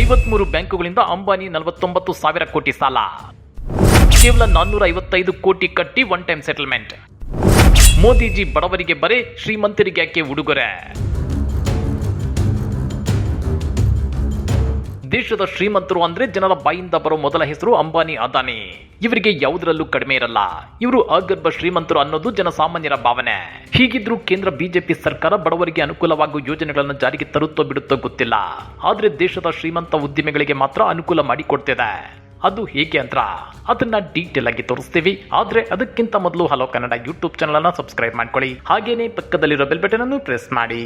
ಐವತ್ಮೂರು ಬ್ಯಾಂಕುಗಳಿಂದ ಅಂಬಾನಿ ನಲವತ್ತೊಂಬತ್ತು ಸಾವಿರ ಕೋಟಿ ಸಾಲ. ಕೇವಲ ನಾನ್ನೂರ ಐವತ್ತೈದು ಕೋಟಿ ಕಟ್ಟಿ ಒನ್ ಟೈಮ್ ಸೆಟಲ್ಮೆಂಟ್. ಮೋದಿಜಿ ಬಡವರಿಗೆ ಬರೆ ಶ್ರೀಮಂತರಿಗೆ ಯಾಕೆ ಉಡುಗೊರೆ? ದೇಶದ ಶ್ರೀಮಂತರು ಅಂದ್ರೆ ಜನರ ಬಾಯಿಂದ ಬರೋ ಮೊದಲ ಹೆಸರು ಅಂಬಾನಿ, ಅದಾನಿ. ಇವರಿಗೆ ಯಾವುದರಲ್ಲೂ ಕಡಿಮೆ ಇರಲ್ಲ. ಇವರು ಅಗರ್ಭ ಶ್ರೀಮಂತರು ಅನ್ನೋದು ಜನಸಾಮಾನ್ಯರ ಭಾವನೆ. ಹೀಗಿದ್ರೂ ಕೇಂದ್ರ ಬಿಜೆಪಿ ಸರ್ಕಾರ ಬಡವರಿಗೆ ಅನುಕೂಲವಾಗುವ ಯೋಜನೆಗಳನ್ನು ಜಾರಿಗೆ ತರುತ್ತೋ ಬಿಡುತ್ತೋ ಗೊತ್ತಿಲ್ಲ. ಆದ್ರೆ ದೇಶದ ಶ್ರೀಮಂತ ಉದ್ಯಮಿಗಳಿಗೆ ಮಾತ್ರ ಅನುಕೂಲ ಮಾಡಿಕೊಡ್ತಿದೆ. ಅದು ಹೇಗೆ ಅಂತ ಅದನ್ನ ಡೀಟೇಲ್ ಆಗಿ ತೋರಿಸ್ತೀವಿ. ಆದ್ರೆ ಅದಕ್ಕಿಂತ ಮೊದಲು ಹಲೋ ಕನ್ನಡ ಯೂಟ್ಯೂಬ್ ಚಾನಲ್ ಅನ್ನ ಸಬ್ಸ್ಕ್ರೈಬ್ ಮಾಡ್ಕೊಳ್ಳಿ. ಹಾಗೇನೆ ಪಕ್ಕದಲ್ಲಿರೋ ಬೆಲ್ ಬಟನ್ ಅನ್ನು ಪ್ರೆಸ್ ಮಾಡಿ.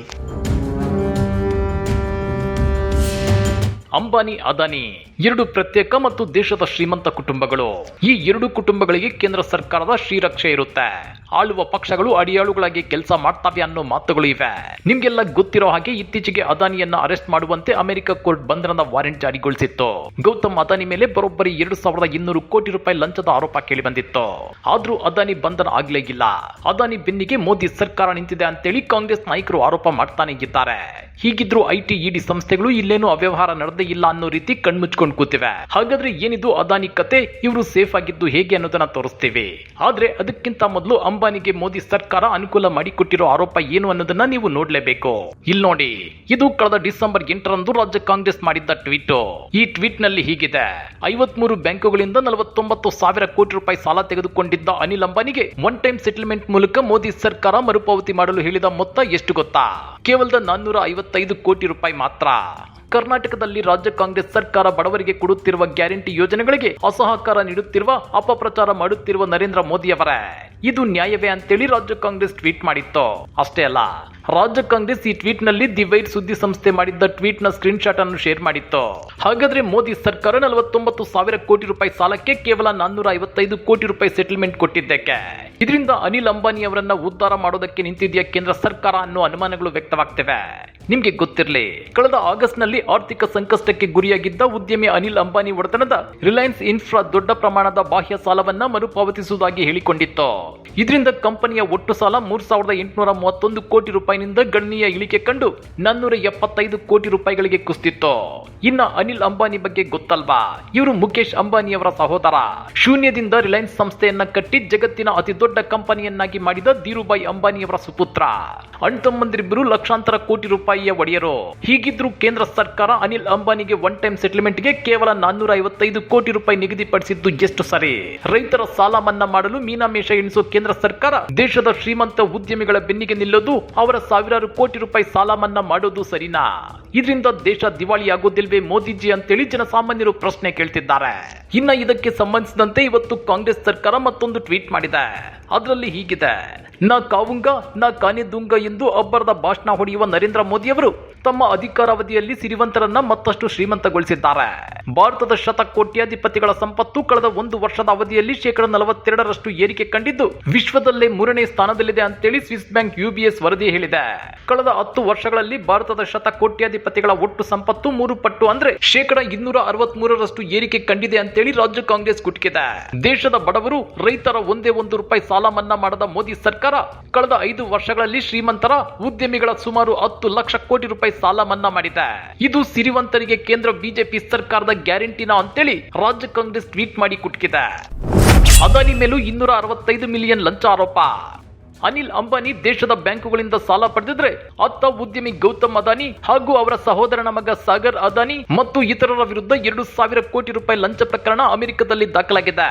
ಅಂಬಾನಿ, ಅದಾನಿ, ಎರಡು ಪ್ರತ್ಯೇಕ ಮತ್ತು ದೇಶದ ಶ್ರೀಮಂತ ಕುಟುಂಬಗಳು. ಈ ಎರಡು ಕುಟುಂಬಗಳಿಗೆ ಕೇಂದ್ರ ಸರ್ಕಾರದ ಶ್ರೀರಕ್ಷೆ ಇರುತ್ತೆ. ಆಳುವ ಪಕ್ಷಗಳು ಅಡಿಯಾಳುಗಳಾಗಿ ಕೆಲಸ ಮಾಡ್ತವೆ ಅನ್ನೋ ಮಾತುಗಳು ಇವೆ. ನಿಮ್ಗೆಲ್ಲ ಗೊತ್ತಿರೋ ಹಾಗೆ ಇತ್ತೀಚೆಗೆ ಅದಾನಿಯನ್ನ ಅರೆಸ್ಟ್ ಮಾಡುವಂತೆ ಅಮೆರಿಕ ಕೋರ್ಟ್ ಬಂಧನದ ವಾರೆಂಟ್ ಜಾರಿಗೊಳಿಸಿತ್ತು. ಗೌತಮ್ ಅದಾನಿ ಮೇಲೆ ಬರೋಬ್ಬರಿ ಎರಡು ಸಾವಿರದ ಇನ್ನೂರು ಕೋಟಿ ರೂಪಾಯಿ ಲಂಚದ ಆರೋಪ ಕೇಳಿ ಬಂದಿತ್ತು. ಆದ್ರೂ ಅದಾನಿ ಬಂಧನ ಆಗ್ಲೇ ಇಲ್ಲ. ಅದಾನಿ ಬೆನ್ನಿಗೆ ಮೋದಿ ಸರ್ಕಾರ ನಿಂತಿದೆ ಅಂತೇಳಿ ಕಾಂಗ್ರೆಸ್ ನಾಯಕರು ಆರೋಪ ಮಾಡ್ತಾನೆ ಇದ್ದಾರೆ. ಹೀಗಿದ್ರು ಐಟಿ, ಇಡಿ ಸಂಸ್ಥೆಗಳು ಇಲ್ಲೇನು ಅವ್ಯವಹಾರ ನಡೆದೇ ಇಲ್ಲ ಅನ್ನೋ ರೀತಿ ಕಣ್ಮುಚ್ಕೊಂಡು ಕೂತಿವೆ. ಹಾಗಾದ್ರೆ ಏನಿದು ಅದಾನಿ ಕತೆ? ಇವರು ಸೇಫ್ ಆಗಿದ್ದು ಹೇಗೆ ಅನ್ನೋದನ್ನ ತೋರಿಸ್ತೀವಿ. ಆದ್ರೆ ಅದಕ್ಕಿಂತ ಮೊದಲು ಅಂಬಾನಿಗೆ ಮೋದಿ ಸರ್ಕಾರ ಅನುಕೂಲ ಮಾಡಿಕೊಟ್ಟಿರೋ ಆರೋಪ ಏನು ಅನ್ನೋದನ್ನ ನೀವು ನೋಡ್ಲೇಬೇಕು. ಇಲ್ಲಿ ನೋಡಿ, ಇದು ಕಳೆದ ಡಿಸೆಂಬರ್ ಎಂಟರಂದು ರಾಜ್ಯ ಕಾಂಗ್ರೆಸ್ ಮಾಡಿದ್ದ ಟ್ವೀಟ್. ಈ ಟ್ವೀಟ್ನಲ್ಲಿ ಹೀಗಿದೆ, ಐವತ್ಮೂರು ಬ್ಯಾಂಕುಗಳಿಂದ ನಲವತ್ತೊಂಬತ್ತು ಸಾವಿರ ಕೋಟಿ ರೂಪಾಯಿ ಸಾಲ ತೆಗೆದುಕೊಂಡಿದ್ದ ಅನಿಲ್ ಅಂಬಾನಿಗೆ ಒನ್ ಟೈಮ್ ಸೆಟಲ್ಮೆಂಟ್ ಮೂಲಕ ಮೋದಿ ಸರ್ಕಾರ ಮರುಪಾವತಿ ಮಾಡಲು ಹೇಳಿದ ಮೊತ್ತ ಎಷ್ಟು ಗೊತ್ತಾ? ಕೇವಲ ನಾನ್ನೂರ ಐವತ್ತೈದು ಕೋಟಿ ರೂಪಾಯಿ ಮಾತ್ರ. ಕರ್ನಾಟಕದಲ್ಲಿ ರಾಜ್ಯ ಕಾಂಗ್ರೆಸ್ ಸರ್ಕಾರ ಬಡವರಿಗೆ ಕೊಡುತ್ತಿರುವ ಗ್ಯಾರಂಟಿ ಯೋಜನೆಗಳಿಗೆ ಅಸಹಕಾರ ನೀಡುತ್ತಿರುವ, ಅಪಪ್ರಚಾರ ಮಾಡುತ್ತಿರುವ ನರೇಂದ್ರ ಮೋದಿಯವರೇ. ಇದು ನ್ಯಾಯವೇ ಅಂತೇಳಿ ರಾಜ್ಯ ಕಾಂಗ್ರೆಸ್ ಟ್ವೀಟ್ ಮಾಡಿತ್ತು? ಅಷ್ಟೇ ಅಲ್ಲ ರಾಜ್ಯ ಕಾಂಗ್ರೆಸ್ ಈ ಟ್ವೀಟ್ನಲ್ಲಿ ದಿ ವೈಟ್ ಸುದ್ದಿ ಸಂಸ್ಥೆ ಮಾಡಿದ್ದ ಟ್ವೀಟ್ನ ಸ್ಕ್ರೀನ್ ಶಾಟ್ ಅನ್ನು ಶೇರ್ ಮಾಡಿತ್ತು. ಹಾಗಾದ್ರೆ ಮೋದಿ ಸರ್ಕಾರ ನಲವತ್ತೊಂಬತ್ತು ಸಾವಿರ ಕೋಟಿ ರೂಪಾಯಿ ಸಾಲಕ್ಕೆ ಕೇವಲ ನಾನ್ನೂರ ಐವತ್ತೈದು ಕೋಟಿ ರೂಪಾಯಿ ಸೆಟಲ್ಮೆಂಟ್ ಕೊಟ್ಟಿದ್ದಕ್ಕೆ. ಇದರಿಂದ ಅನಿಲ್ ಅಂಬಾನಿ ಅವರನ್ನ ಉದ್ಧಾರ ಮಾಡೋದಕ್ಕೆ ನಿಂತಿದೆಯಾ ಕೇಂದ್ರ ಸರ್ಕಾರ ಅನ್ನೋ ಅನುಮಾನಗಳು ವ್ಯಕ್ತವಾಗ್ತಿವೆ. ನಿಮ್ಗೆ ಗೊತ್ತಿರಲಿ, ಕಳೆದ ಆಗಸ್ಟ್ನಲ್ಲಿ ಆರ್ಥಿಕ ಸಂಕಷ್ಟಕ್ಕೆ ಗುರಿಯಾಗಿದ್ದ ಉದ್ಯಮಿ ಅನಿಲ್ ಅಂಬಾನಿ ಒಡೆತನದ ರಿಲಯನ್ಸ್ ಇನ್ಫ್ರಾ ದೊಡ್ಡ ಪ್ರಮಾಣದ ಬಾಹ್ಯ ಸಾಲವನ್ನ ಮರುಪಾವತಿಸುವುದಾಗಿ ಹೇಳಿಕೊಂಡಿತ್ತು. ಇದರಿಂದ ಕಂಪನಿಯ ಒಟ್ಟು ಸಾಲ ಮೂರ್ ಸಾವಿರದ ಎಂಟುನೂರ ಮೂವತ್ತೊಂದು ಕೋಟಿ ರೂಪಾಯಿನಿಂದ ಗಣನೀಯ ಇಳಿಕೆ ಕಂಡು ನಾನ್ನೂರ ಎಪ್ಪತ್ತೈದು ಕೋಟಿ ರೂಪಾಯಿಗಳಿಗೆ ಕುಸ್ತಿತ್ತು. ಇನ್ನ ಅನಿಲ್ ಅಂಬಾನಿ ಬಗ್ಗೆ ಗೊತ್ತಲ್ವಾ? ಇವರು ಮುಖೇಶ್ ಅಂಬಾನಿಯವರ ಸಹೋದರ. ಶೂನ್ಯದಿಂದ ರಿಲಯನ್ಸ್ ಸಂಸ್ಥೆಯನ್ನ ಕಟ್ಟಿ ಜಗತ್ತಿನ ಅತಿ ದೊಡ್ಡ ಕಂಪನಿಯನ್ನಾಗಿ ಮಾಡಿದ ಧೀರುಭಾಯಿ ಅಂಬಾನಿಯವರ ಸುಪುತ್ರ. ಅಣ್ತಮ್ಮಂದಿರಿಬ್ಬರು ಲಕ್ಷಾಂತರ ಕೋಟಿ ರೂಪಾಯಿಯ ಒಡೆಯರು. ಹೀಗಿದ್ರು ಕೇಂದ್ರ ಸರ್ಕಾರ ಅನಿಲ್ ಅಂಬಾನಿಗೆ ಒನ್ ಟೈಮ್ ಸೆಟಲ್ಮೆಂಟ್ಗೆ ಕೇವಲ ನಾನ್ನೂರ ಐವತ್ತೈದು ಕೋಟಿ ರೂಪಾಯಿ ನಿಗದಿಪಡಿಸಿದ್ದು ಎಷ್ಟು ಸರಿ? ರೈತರ ಸಾಲ ಮನ್ನಾ ಮಾಡಲು ಮೀನಾಮೇಷ ಎಣಿಸುವ ಕೇಂದ್ರ ಸರ್ಕಾರ ದೇಶದ ಶ್ರೀಮಂತ ಉದ್ಯಮಿಗಳ ಬೆನ್ನಿಗೆ ನಿಲ್ಲೋದು ಅವರ ಸಾವಿರಾರು ಕೋಟಿ ರೂಪಾಯಿ ಸಾಲ ಮನ್ನಾ ಮಾಡೋದು ಸರಿನಾ? ಇದರಿಂದ ದೇಶ ದಿವಾಳಿಯಾಗೋದಿಲ್ವೇ ಮೋದಿಜಿ ಅಂತೇಳಿ ಜನಸಾಮಾನ್ಯರು ಪ್ರಶ್ನೆ ಕೇಳ್ತಿದ್ದಾರೆ. ಇನ್ನ ಇದಕ್ಕೆ ಸಂಬಂಧಿಸಿದಂತೆ ಇವತ್ತು ಕಾಂಗ್ರೆಸ್ ಸರ್ಕಾರ ಮತ್ತೊಂದು ಟ್ವೀಟ್ ಮಾಡಿದೆ. ಅದರಲ್ಲಿ ಹೀಗಿದೆ. ನಾ ಕಾವುಂಗ, ನಾ ಕಾನೆದುಂಗ ಎಂದು ಅಬ್ಬರದ ಭಾಷಣ ಹೊಡೆಯುವ ನರೇಂದ್ರ ಮೋದಿಯವರು ತಮ್ಮ ಅಧಿಕಾರಾವಧಿಯಲ್ಲಿ ಸಿರಿವಂತರನ್ನ ಮತ್ತಷ್ಟು ಶ್ರೀಮಂತಗೊಳಿಸಿದ್ದಾರೆ. ಭಾರತದ ಶತಕೋಟ್ಯಾಧಿಪತಿಗಳ ಸಂಪತ್ತು ಕಳೆದ ಒಂದು ವರ್ಷದ ಅವಧಿಯಲ್ಲಿ ಶೇಕಡ ನಲವತ್ತೆರಡರಷ್ಟು ಏರಿಕೆ ಕಂಡಿದ್ದು ವಿಶ್ವದಲ್ಲೇ ಮೂರನೇ ಸ್ಥಾನದಲ್ಲಿದೆ ಅಂತೇಳಿ ಸ್ವಿಸ್ ಬ್ಯಾಂಕ್ ಯುಬಿಎಸ್ ವರದಿ ಹೇಳಿದೆ. ಕಳೆದ ಹತ್ತು ವರ್ಷಗಳಲ್ಲಿ ಭಾರತದ ಶತ ಕೋಟ್ಯಾಧಿಪತಿಗಳ ಒಟ್ಟು ಸಂಪತ್ತು ಮೂರು ಪಟ್ಟು ಅಂದ್ರೆ ಶೇಕಡ ಇನ್ನೂರ ಅರವತ್ ಮೂರರಷ್ಟು ಏರಿಕೆ ಕಂಡಿದೆ ಅಂತೇಳಿ ರಾಜ್ಯ ಕಾಂಗ್ರೆಸ್ ಕುಟುಕಿದೆ ದೇಶದ ಬಡವರು ರೈತರ ಒಂದೇ ಒಂದು ರೂಪಾಯಿ ಸಾಲ ಮನ್ನಾ ಮಾಡದ ಮೋದಿ ಸರ್ಕಾರ ಕಳೆದ ಐದು ವರ್ಷಗಳಲ್ಲಿ ಶ್ರೀಮಂತರ ಉದ್ಯಮಿಗಳ ಸುಮಾರು ಹತ್ತು ಲಕ್ಷ ಕೋಟಿ ರೂಪಾಯಿ ಸಾಲ ಮನ್ನಾ ಮಾಡಿದೆ. ಇದು ಸಿರಿವಂತರಿಗೆ ಕೇಂದ್ರ ಬಿಜೆಪಿ ಸರ್ಕಾರದ ಗ್ಯಾರಂಟಿನ ಅಂತೇಳಿ ರಾಜ್ಯ ಕಾಂಗ್ರೆಸ್ ಟ್ವೀಟ್ ಮಾಡಿ ಕುಟುಕಿದೆ. ಅದಾನಿ ಮೇಲೂ ಇನ್ನೂರ ಅರವತ್ತೈದು ಮಿಲಿಯನ್ ಲಂಚ ಆರೋಪ ಅನಿಲ್ ಅಂಬಾನಿ ದೇಶದ ಬ್ಯಾಂಕುಗಳಿಂದ ಸಾಲ ಪಡೆದಿದ್ರೆ ಅತ್ತ ಉದ್ಯಮಿ ಗೌತಮ್ ಅದಾನಿ ಹಾಗೂ ಅವರ ಸಹೋದರನ ಮಗ ಸಾಗರ್ ಅದಾನಿ ಮತ್ತು ಇತರರ ವಿರುದ್ಧ ಎರಡು ಸಾವಿರ ಕೋಟಿ ರೂಪಾಯಿ ಲಂಚ ಪ್ರಕರಣ ಅಮೆರಿಕದಲ್ಲಿ ದಾಖಲಾಗಿದೆ.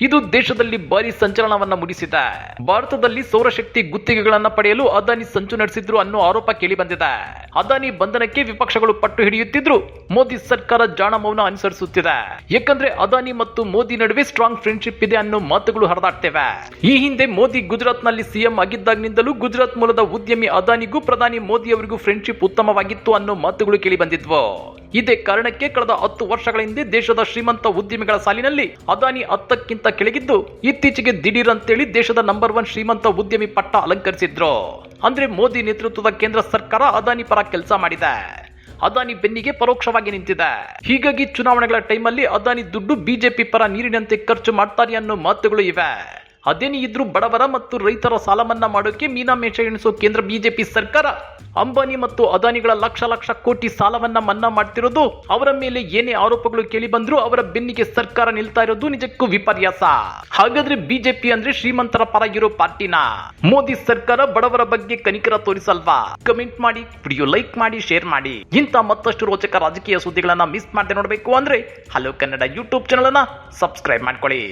ಇದು ದೇಶದಲ್ಲಿ ಭಾರಿ ಸಂಚಲನವನ್ನ ಮೂಡಿಸಿದೆ. ಭಾರತದಲ್ಲಿ ಸೌರಶಕ್ತಿ ಗುತ್ತಿಗೆಗಳನ್ನ ಪಡೆಯಲು ಅದಾನಿ ಸಂಚು ನಡೆಸಿದ್ರು ಅನ್ನೋ ಆರೋಪ ಕೇಳಿ ಬಂದಿದೆ ಅದಾನಿ ಬಂಧನಕ್ಕೆ ವಿಪಕ್ಷಗಳು ಪಟ್ಟು ಹಿಡಿಯುತ್ತಿದ್ರು, ಮೋದಿ ಸರ್ಕಾರ ಜಾಣ ಮೌನ ಅನುಸರಿಸುತ್ತಿದೆ. ಯಾಕಂದ್ರೆ ಅದಾನಿ ಮತ್ತು ಮೋದಿ ನಡುವೆ ಸ್ಟ್ರಾಂಗ್ ಫ್ರೆಂಡ್ಶಿಪ್ ಇದೆ ಅನ್ನೋ ಮಾತುಗಳು ಹರಿದಾಡ್ತೇವೆ. ಈ ಹಿಂದೆ ಮೋದಿ ಗುಜರಾತ್ನಲ್ಲಿ ಸಿಎಂ ಆಗಿದ್ದಾಗಿನಿಂದಲೂ ಗುಜರಾತ್ ಮೂಲದ ಉದ್ಯಮಿ ಅದಾನಿಗೂ ಪ್ರಧಾನಿ ಮೋದಿ ಅವರಿಗೂ ಫ್ರೆಂಡ್ಶಿಪ್ ಉತ್ತಮವಾಗಿತ್ತು ಅನ್ನೋ ಮಾತುಗಳು ಕೇಳಿ ಬಂದಿದ್ವು. ಇದೇ ಕಾರಣಕ್ಕೆ ಕಳೆದ ಹತ್ತು ವರ್ಷಗಳ ಹಿಂದೆ ದೇಶದ ಶ್ರೀಮಂತ ಉದ್ಯಮಿಗಳ ಸಾಲಿನಲ್ಲಿ ಅದಾನಿ ಹತ್ತಕ್ಕಿಂತ ಕೆಳಗಿದ್ದು ಇತ್ತೀಚೆಗೆ ದಿಢೀರ್ ಅಂತೇಳಿ ದೇಶದ ನಂಬರ್ ಒನ್ ಶ್ರೀಮಂತ ಉದ್ಯಮಿ ಪಟ್ಟ ಅಲಂಕರಿಸಿದ್ರು. ಅಂದ್ರೆ ಮೋದಿ ನೇತೃತ್ವದ ಕೇಂದ್ರ ಸರ್ಕಾರ ಅದಾನಿ ಪರ ಕೆಲಸ ಮಾಡಿದೆ. ಅದಾನಿ ಬೆನ್ನಿಗೆ ಪರೋಕ್ಷವಾಗಿ ನಿಂತಿದೆ. ಹೀಗಾಗಿ ಚುನಾವಣೆಗಳ ಟೈಮಲ್ಲಿ ಅದಾನಿ ದುಡ್ಡು ಬಿಜೆಪಿ ಪರ ನೀರಿನಂತೆ ಖರ್ಚು ಮಾಡ್ತಾರೆ ಅನ್ನೋ ಮಾತುಗಳು ಇವೆ. ಅದೇನೇ ಇದ್ರೂ ಬಡವರ ಮತ್ತು ರೈತರ ಸಾಲ ಮನ್ನಾ ಮಾಡೋಕೆ ಮೀನಾಮೇಷ ಎಣಿಸೋ ಕೇಂದ್ರ ಬಿಜೆಪಿ ಸರ್ಕಾರ. ಅಂಬಾನಿ ಮತ್ತು ಅದಾನಿಗಳ ಲಕ್ಷ ಲಕ್ಷ ಕೋಟಿ ಸಾಲವನ್ನ ಮನ್ನಾ ಮಾಡ್ತಿರೋದು ಅವರ ಮೇಲೆ ಏನೇ ಆರೋಪಗಳು ಕೇಳಿ ಬಂದ್ರು ಅವರ ಬೆನ್ನಿಗೆ ಸರ್ಕಾರ ನಿಲ್ತಾ ಇರೋದು ನಿಜಕ್ಕೂ ವಿಪರ್ಯಾಸ. ಹಾಗಾದ್ರೆ ಬಿಜೆಪಿ ಅಂದ್ರೆ ಶ್ರೀಮಂತರ ಪರ ಇರೋ ಪಾರ್ಟಿನ? ಮೋದಿ ಸರ್ಕಾರ ಬಡವರ ಬಗ್ಗೆ ಕನಿಕರ ತೋರಿಸಲ್ವಾ? ಕಮೆಂಟ್ ಮಾಡಿ, ವಿಡಿಯೋ ಲೈಕ್ ಮಾಡಿ, ಶೇರ್ ಮಾಡಿ. ಇಂಥ ಮತ್ತಷ್ಟು ರೋಚಕ ರಾಜಕೀಯ ಸುದ್ದಿಗಳನ್ನ ಮಿಸ್ ಮಾಡದೆ ನೋಡಬೇಕು ಅಂದ್ರೆ ಹಲೋ ಕನ್ನಡ ಯೂಟ್ಯೂಬ್ ಚಾನಲ್ ಅನ್ನ ಸಬ್ಸ್ಕ್ರೈಬ್ ಮಾಡ್ಕೊಳ್ಳಿ.